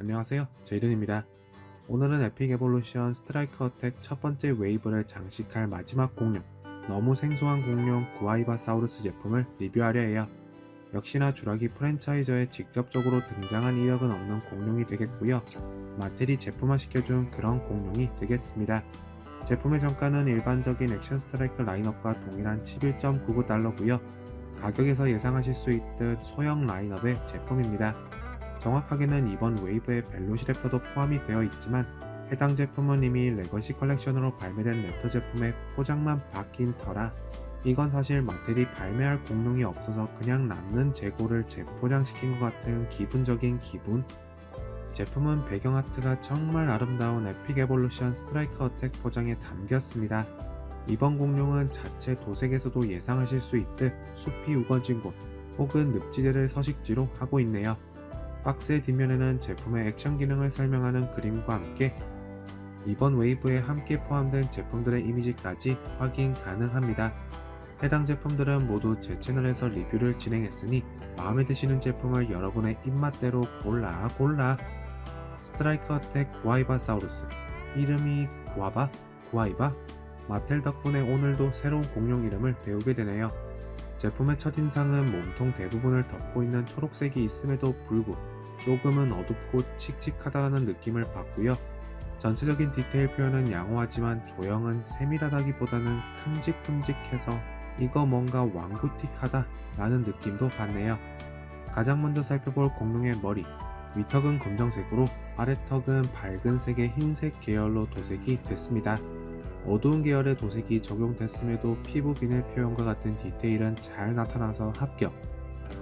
안녕하세요. 제이든입니다. 오늘은 에픽 에볼루션 스트라이크 어택 첫 번째 웨이브를 장식할 마지막 공룡, 너무 생소한 공룡 구아이바사우루스 제품을 리뷰하려 해요. 역시나 주라기 프랜차이저에 직접적으로 등장한 이력은 없는 공룡이 되겠고요. 마텔이 제품화 시켜준 그런 공룡이 되겠습니다. 제품의 정가는 일반적인 액션 스트라이크 라인업과 동일한 11.99달러고요. 가격에서 예상하실 수 있듯 소형 라인업의 제품입니다. 정확하게는 이번 웨이브의 벨로시랩터도 포함이 되어 있지만 해당 제품은 이미 레거시 컬렉션으로 발매된 랩터 제품의 포장만 바뀐 터라 이건 사실 마텔이 발매할 공룡이 없어서 그냥 남는 재고를 재포장시킨 것 같은 기분적인 기분 제품은 배경 아트가 정말 아름다운 에픽 에볼루션 스트라이크 어택 포장에 담겼습니다. 이번 공룡은 자체 도색에서도 예상하실 수 있듯 숲이 우거진 곳 혹은 늪지대를 서식지로 하고 있네요. 박스의 뒷면에는 제품의 액션 기능을 설명하는 그림과 함께 이번 웨이브에 함께 포함된 제품들의 이미지까지 확인 가능합니다. 해당 제품들은 모두 제 채널에서 리뷰를 진행했으니 마음에 드시는 제품을 여러분의 입맛대로 골라 골라 스트라이크 어택 구아이바사우루스 이름이 구아바? 구아이바? 마텔 덕분에 오늘도 새로운 공룡 이름을 배우게 되네요. 제품의 첫인상은 몸통 대부분을 덮고 있는 초록색이 있음에도 불구 조금은 어둡고 칙칙하다라는 느낌을 받고요. 전체적인 디테일 표현은 양호하지만 조형은 세밀하다기보다는 큼직큼직해서 이거 뭔가 왕구틱하다 라는 느낌도 받네요. 가장 먼저 살펴볼 공룡의 머리. 위턱은 검정색으로 아래턱은 밝은 색의 흰색 계열로 도색이 됐습니다. 어두운 계열의 도색이 적용됐음에도 피부 비늘 표현과 같은 디테일은 잘 나타나서 합격.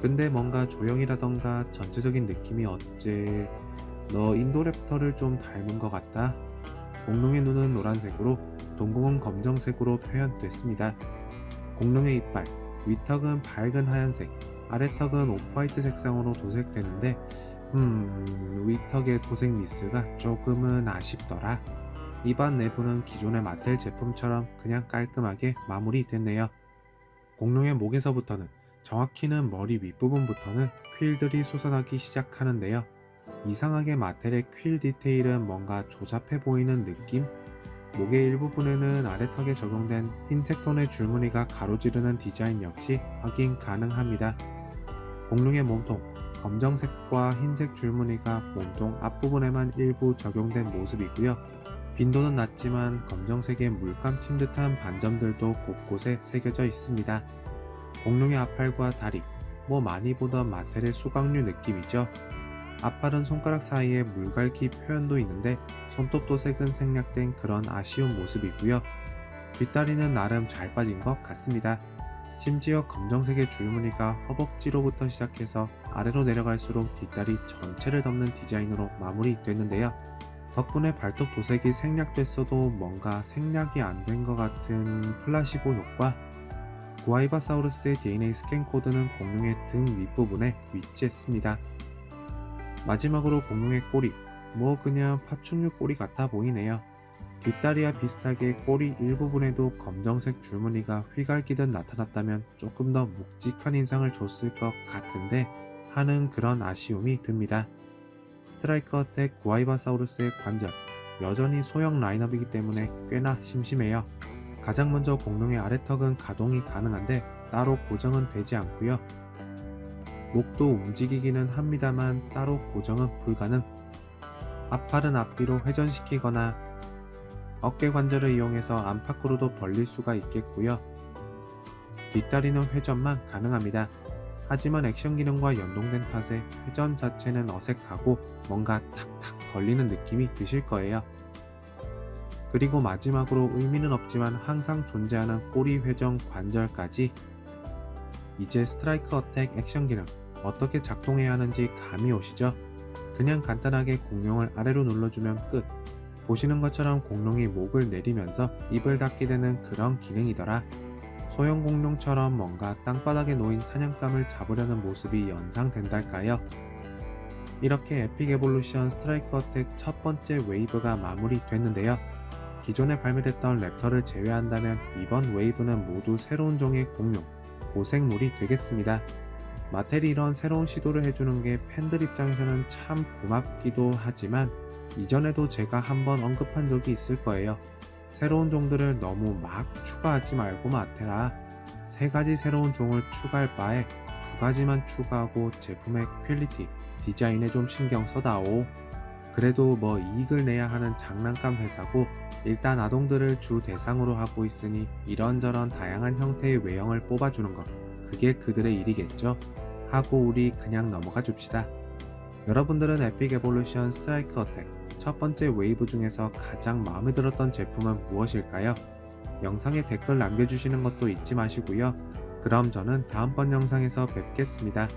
근데 뭔가 조형이라던가 전체적인 느낌이 어째 너 인도랩터를 좀 닮은 것 같다. 공룡의 눈은 노란색으로 동공은 검정색으로 표현됐습니다. 공룡의 이빨, 위턱은 밝은 하얀색, 아래턱은 오프화이트 색상으로 도색되는데 음, 위턱의 도색 미스가 조금은 아쉽더라. 입안 내부는 기존의 마텔 제품처럼 그냥 깔끔하게 마무리됐네요. 공룡의 목에서부터는 정확히는 머리 윗부분부터는 퀼들이 솟아나기 시작하는데요. 이상하게 마텔의 퀼 디테일은 뭔가 조잡해 보이는 느낌? 목의 일부분에는 아래턱에 적용된 흰색 톤의 줄무늬가 가로지르는 디자인 역시 확인 가능합니다. 공룡의 몸통, 검정색과 흰색 줄무늬가 몸통 앞부분에만 일부 적용된 모습이고요. 빈도는 낮지만 검정색의 물감 튄 듯한 반점들도 곳곳에 새겨져 있습니다. 공룡의 앞팔과 다리, 뭐 많이 보던 마텔의 수강류 느낌이죠. 앞팔은 손가락 사이에 물갈기 표현도 있는데 손톱 도색은 생략된 그런 아쉬운 모습이고요. 뒷다리는 나름 잘 빠진 것 같습니다. 심지어 검정색의 줄무늬가 허벅지로부터 시작해서 아래로 내려갈수록 뒷다리 전체를 덮는 디자인으로 마무리됐는데요. 덕분에 발톱 도색이 생략됐어도 뭔가 생략이 안 된 것 같은 플라시보 효과. 구아이바사우루스의 DNA 스캔 코드는 공룡의 등 윗부분에 위치했습니다. 마지막으로 공룡의 꼬리, 뭐 그냥 파충류 꼬리 같아 보이네요. 뒷다리와 비슷하게 꼬리 일부분에도 검정색 줄무늬가 휘갈기듯 나타났다면 조금 더 묵직한 인상을 줬을 것 같은데 하는 그런 아쉬움이 듭니다. 스트라이크 어택 구아이바사우루스의 관절, 여전히 소형 라인업이기 때문에 꽤나 심심해요. 가장 먼저 공룡의 아래턱은 가동이 가능한데 따로 고정은 되지 않고요. 목도 움직이기는 합니다만 따로 고정은 불가능. 앞팔은 앞뒤로 회전시키거나 어깨 관절을 이용해서 안팎으로도 벌릴 수가 있겠고요. 뒷다리는 회전만 가능합니다. 하지만 액션 기능과 연동된 탓에 회전 자체는 어색하고 뭔가 탁탁 걸리는 느낌이 드실 거예요. 그리고 마지막으로 의미는 없지만 항상 존재하는 꼬리 회전 관절까지 이제 스트라이크 어택 액션 기능 어떻게 작동해야 하는지 감이 오시죠? 그냥 간단하게 공룡을 아래로 눌러주면 끝. 보시는 것처럼 공룡이 목을 내리면서 입을 닫게 되는 그런 기능이더라. 소형 공룡처럼 뭔가 땅바닥에 놓인 사냥감을 잡으려는 모습이 연상된달까요? 이렇게 에픽 에볼루션 스트라이크 어택 첫 번째 웨이브가 마무리됐는데요. 기존에 발매됐던 랩터를 제외한다면 이번 웨이브는 모두 새로운 종의 공룡, 고생물이 되겠습니다. 마텔이 이런 새로운 시도를 해주는 게 팬들 입장에서는 참 고맙기도 하지만 이전에도 제가 한번 언급한 적이 있을 거예요. 새로운 종들을 너무 막 추가하지 말고 마테라. 세 가지 새로운 종을 추가할 바에 두 가지만 추가하고 제품의 퀄리티, 디자인에 좀 신경 써다오. 그래도 뭐 이익을 내야 하는 장난감 회사고 일단 아동들을 주 대상으로 하고 있으니 이런저런 다양한 형태의 외형을 뽑아주는 것 그게 그들의 일이겠죠. 하고 우리 그냥 넘어가 줍시다. 여러분들은 에픽 에볼루션 스트라이크 어택 첫 번째 웨이브 중에서 가장 마음에 들었던 제품은 무엇일까요? 영상에 댓글 남겨주시는 것도 잊지 마시고요. 그럼 저는 다음번 영상에서 뵙겠습니다.